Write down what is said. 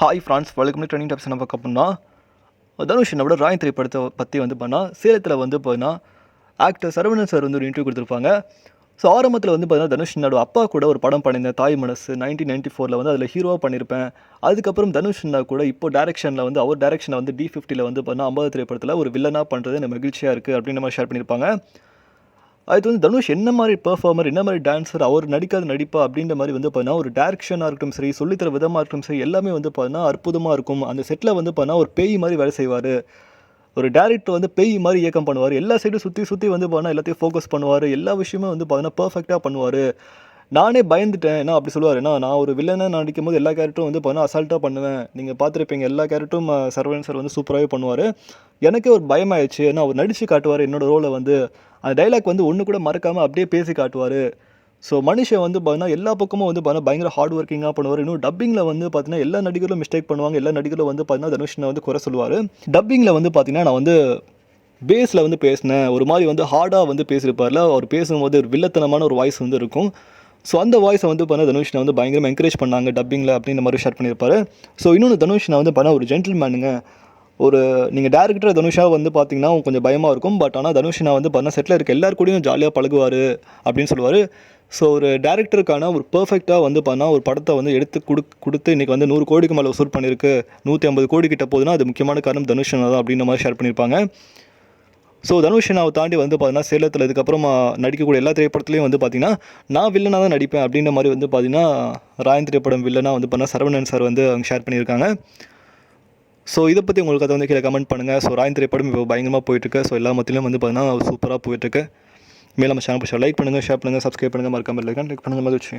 Hi friends வழக்கம் to trending tops நம்ம பார்க்க போனால் தனுஷ் என்னோட ராயன் திரைப்படத்தை பற்றி வந்து பண்ணால் சேலத்தில் வந்து பார்த்தீங்கன்னா ஆக்டர் சரவணன் சார் வந்து ஒரு இன்டர்வியூ கொடுத்துருப்பாங்க. ஸோ ஆரம்பத்தில் வந்து பார்த்தீங்கன்னா தனுஷ் என்னோட அப்பா கூட ஒரு படம் பண்ணியிருந்தேன். தாய் மனசு நைன்டீன் நைன்டி ஃபோரில் வந்து அதில் ஹீரோவாக பண்ணியிருப்பேன். அதுக்கப்புறம் தனுஷ் என்ன கூட இப்போ டேரக்ஷனில் வந்து அவர் டேரக்ஷனில் வந்து டி ஃபிஃப்டியில் வந்து பார்த்தீங்கன்னா ஐம்பது திரைப்படத்தில் ஒரு வில்லனாக பண்ணுறது எனக்கு மகிழ்ச்சியாக இருக்குது அப்படின்னு மாதிரி ஷேர் பண்ணியிருப்பாங்க. அது வந்து தனுஷ் என்ன மாதிரி பெர்ஃபார்மர் என்ன மாதிரி டான்ஸர் அவர் நடிக்காத நடிப்பா அப்படின்ற மாதிரி வந்து பார்த்தீங்கன்னா ஒரு டேரக்ஷனாக இருக்கட்டும் சரி சொல்லித்தர விதமாக இருக்கட்டும் சரி எல்லாமே வந்து பார்த்தீங்கன்னா அற்புதமாக இருக்கும். அந்த செட்டில் வந்து பார்த்தீங்கன்னா ஒரு பேய் மாதிரி வேலை செய்வார். ஒரு டேரக்டர் வந்து பேய் மாதிரி இயக்கம் பண்ணுவார். எல்லா சைடும் சுற்றி சுற்றி வந்து பார்த்தீங்கன்னா எல்லாத்தையும் ஃபோக்கஸ் பண்ணுவார். எல்லா விஷயமும் வந்து பார்த்தீங்கன்னா பர்ஃபெக்டாக பண்ணுவார். நானே பயந்துட்டேன். என்ன அப்படி சொல்லுவார்? ஏன்னா நான் ஒரு வில்லனை நடிக்கும் போது எல்லா கேரக்டரும் வந்து பார்த்தீங்கன்னா அசால்ட்டாக பண்ணுவேன். நீங்கள் பார்த்துருப்பீங்க எல்லா கேரக்டரும் சர்வன் சார் வந்து சூப்பராகவே பண்ணுவார். எனக்கே ஒரு பயமாயிடுச்சு ஏன்னா அவர் நடித்து காட்டுவார் என்னோட ரோலை வந்து. அந்த டைலாக் வந்து ஒன்று கூட மறக்காமல் அப்படியே பேசி காட்டுவார். ஸோ மனுஷன் வந்து பார்த்தீங்கன்னா எல்லா பக்கமும் வந்து பார்த்தீங்கன்னா பயங்கர ஹார்ட் ஒர்க்கிங்காக பண்ணுவார். இன்னும் டப்பிங்கில் வந்து பார்த்தீங்கன்னா எல்லா நடிகர்களும் மிஸ்டேக் பண்ணுவாங்க. எல்லா நடிகர்களும் வந்து பார்த்தீங்கன்னா தனுஷனை வந்து குறை சொல்லுவார். டப்பிங்கில் வந்து பார்த்தீங்கன்னா நான் வந்து பேஸில் வந்து பேசினேன். ஒரு மாதிரி வந்து ஹார்டாக வந்து பேசியிருப்பார்ல. அவர் பேசும்போது ஒரு வில்லத்தனமான ஒரு வாய்ஸ் வந்து இருக்கும். ஸோ அந்த வாய்ஸை வந்து பார்த்தா தனுஷ்னை வந்து பயங்கரமாக என்கரேஜ் பண்ணாங்க டப்பிங்கில் அப்படின்ற மாதிரி ஷேர் பண்ணியிருப்பாரு. ஸோ இன்னொன்று தனுஷ் வந்து பண்ண ஒரு ஜென்டில்மேனுங்க ஒரு நீங்கள் டேரக்டர் தனுஷா வந்து பார்த்தீங்கன்னா கொஞ்சம் பயமாக இருக்கும். பட் ஆனால் தனுஷ் நான் வந்து பார்த்தா செட்டில் இருக்க எல்லார் கூடயும் ஜாலியாக பழகுவார் அப்படின்னு சொல்லுவார். ஸோ ஒரு டேரக்டருக்கான ஒரு பர்ஃபெக்டாக வந்து பார்த்தா ஒரு படத்தை வந்து எடுத்து கொடு கொடுத்து இன்றைக்கி வந்து நூறு கோடிக்கு மேலே வசூல் பண்ணியிருக்கு நூற்றி ஐம்பது கோடி கிட்ட போகுதுன்னா அது முக்கியமான காரணம் தனுஷன் தான் அப்படின்ற மாதிரி ஷேர் பண்ணியிருப்பாங்க ஸோ தனுஷனாவை தாண்டி வந்து பார்த்தீங்கன்னா சேலத்தில் இதுக்கப்புறமா நடிக்கக்கூடிய எல்லா திரைப்படத்துலையும் வந்து பார்த்தீங்கன்னா நான் வில்லனாக தான் நடிப்பேன் அப்படின்ற மாதிரி வந்து பார்த்தீங்கன்னா ராயன் திரைப்படம் வில்லனாக வந்து பார்த்தீங்கன்னா சரவணன் சார் வந்து அவங்க ஷேர் பண்ணியிருக்காங்க ஸோ இதை பற்றி உங்களுக்கு அதை வந்து கீழே கமெண்ட் பண்ணுங்கள் ஸோ ராயன் திரைப்படம் இப்போ பயங்கரமாக போயிட்டுருக்கு. ஸோ எல்லா மத்தியிலும் வந்து பார்த்தீங்கன்னா சூப்பராக போயிட்டுருக்கு. மேலே நம்ம சேனல் லைக் பண்ணுங்கள் ஷேர் பண்ணுங்கள் சப்ஸ்கிரைப் பண்ணுங்கள் மறக்காமல் லைக் பண்ணுங்கள் மகிழ்ச்சி.